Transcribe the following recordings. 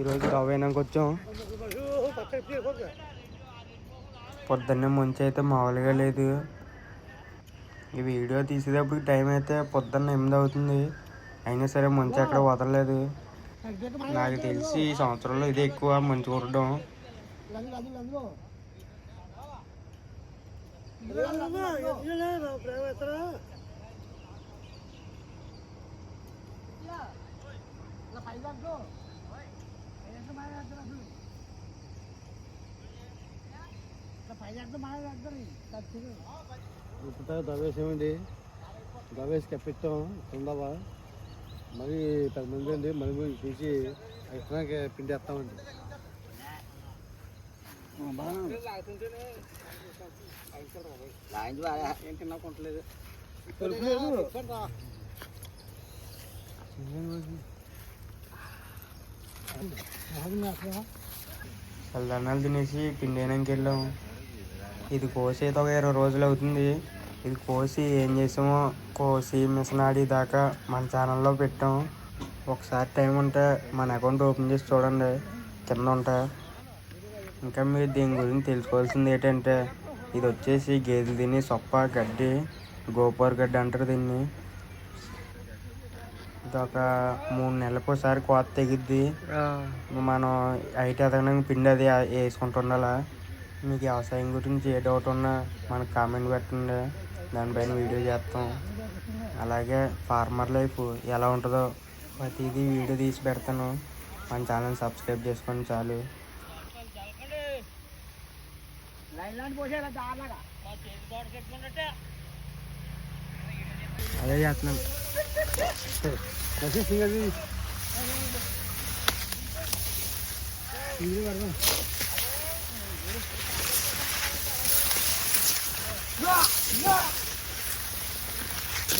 ఈరోజు రవ్వేనాకి వచ్చాం. పొద్దున్నే మంచి అయితే మామూలుగా లేదు. ఈ వీడియో తీసేటప్పుడు టైం అయితే పొద్దున్న ఎనిమిది అవుతుంది. అయినా సరే మంచి ఎక్కడ వదలలేదు. నాకు తెలిసి ఈ సంవత్సరంలో ఇదే ఎక్కువ మంచి కురడం ఇప్పుడు దవేసేమండి దవేసి కప్పించాం కిందవా మరి పది మంది అండి మరి తీసి ఎక్కడానికి పిండి వేస్తామండి. చల్లదన్నాలు తినేసి పిండేనానికి వెళ్ళాము ఇది కోసి అయితే ఒక ఇరవై రోజులు అవుతుంది. ఇది కోసి ఏం చేసామో కోసి మిషనాడి దాకా మన ఛానల్లో పెట్టాం. ఒకసారి టైం ఉంటే మన అకౌంట్ ఓపెన్ చేసి చూడండి. కింద ఉంటా. ఇంకా మీరు దీని గురించి తెలుసుకోవాల్సింది ఏంటంటే ఇది వచ్చేసి గేదెలు తిని సొప్ప గడ్డి గోపారు గడ్డి అంటారు దీన్ని. ఒక మూడు నెలలకు ఒకసారి కోత తెగిద్ది. మనం హైట్ ఎదగడానికి పిండి అది వేసుకుంటూ ఉండాలా? మీకు వ్యవసాయం గురించి ఏ డౌట్ ఉన్నా మనకు కామెంట్ పెట్టండి. దానిపైన వీడియో చేస్తాం. అలాగే ఫార్మర్ లైఫ్ ఎలా ఉంటుందో ప్రతిదీ వీడియో తీసి పెడతాను. మన ఛానల్ సబ్స్క్రైబ్ చేసుకోండి చాలు. అదే చేస్తున్నాం. Así, sigue así. Sigue, perdón.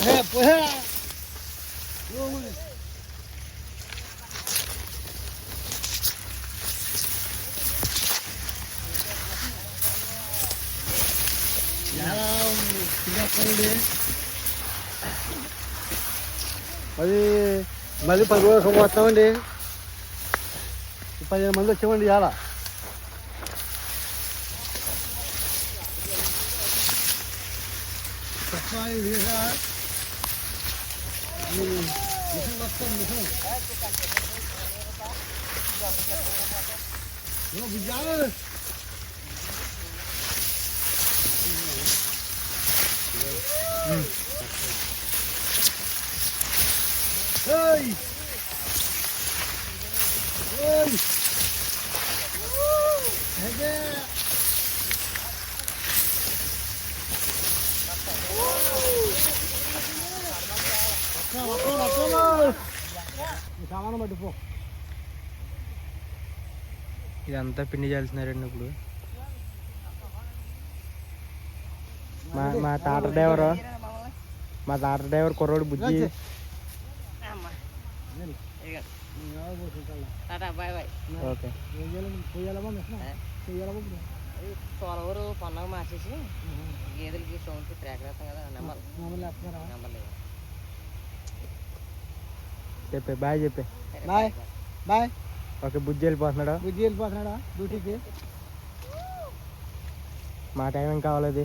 Pues, eh, pues. Eh. Ya, ya, అది మళ్ళీ పది రోజులు వస్తామండి. పదిహేను మంది వచ్చామండి ఇవాళ. సామాను పట్టుకో ఇదంతా పిండి చేస్తున్నారండి ఇప్పుడు. మా మా తాట డ్రైవరు మా తాట డ్రైవర్ కుర్రోడు Bujji tata bye bye okay సోలవరు పొన్నగా మార్చేసి గేదెలకి సోన్కి ట్రాక్ వేస్తాం కదా నెంబర్ నెంబర్ లేదు చెప్పే బాయ్ చెప్పే బాయ్. బాయ్ ఓకే బుజ్జి వెళ్ళిపోతున్నాడు బుజ్జి వెళ్ళిపోతున్నాడా డ్యూటీకి మా టైం ఏం కావాలది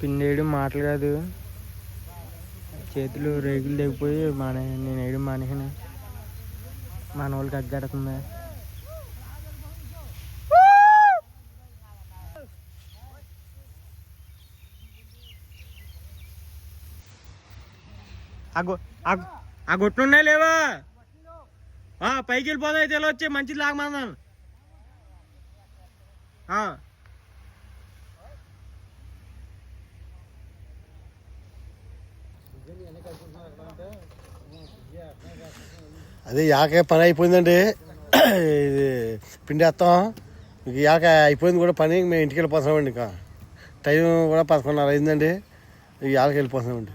పిండి వేయడం మాటలు కాదు. చేతులు రేగులు లేకపోయి మానే నేను వేయడం మానేసాను. మన వాళ్ళకి అగ్గడుతుంది ఆ గొట్లు ఉన్నాయి లేవా? పైకి వెళ్ళిపోతాయి అయితే వచ్చి మంచిది లాగమన్నాను అదే యాక పని అయిపోయిందండి. ఇది పిండి వేస్తాం. ఇంక యాక అయిపోయింది కూడా పని. మేము ఇంటికి వెళ్ళిపోతున్నామండి ఇంకా. టైం కూడా పదకొండున్నర అయిందండి. ఇక యాలకి వెళ్ళిపోతున్నామండి.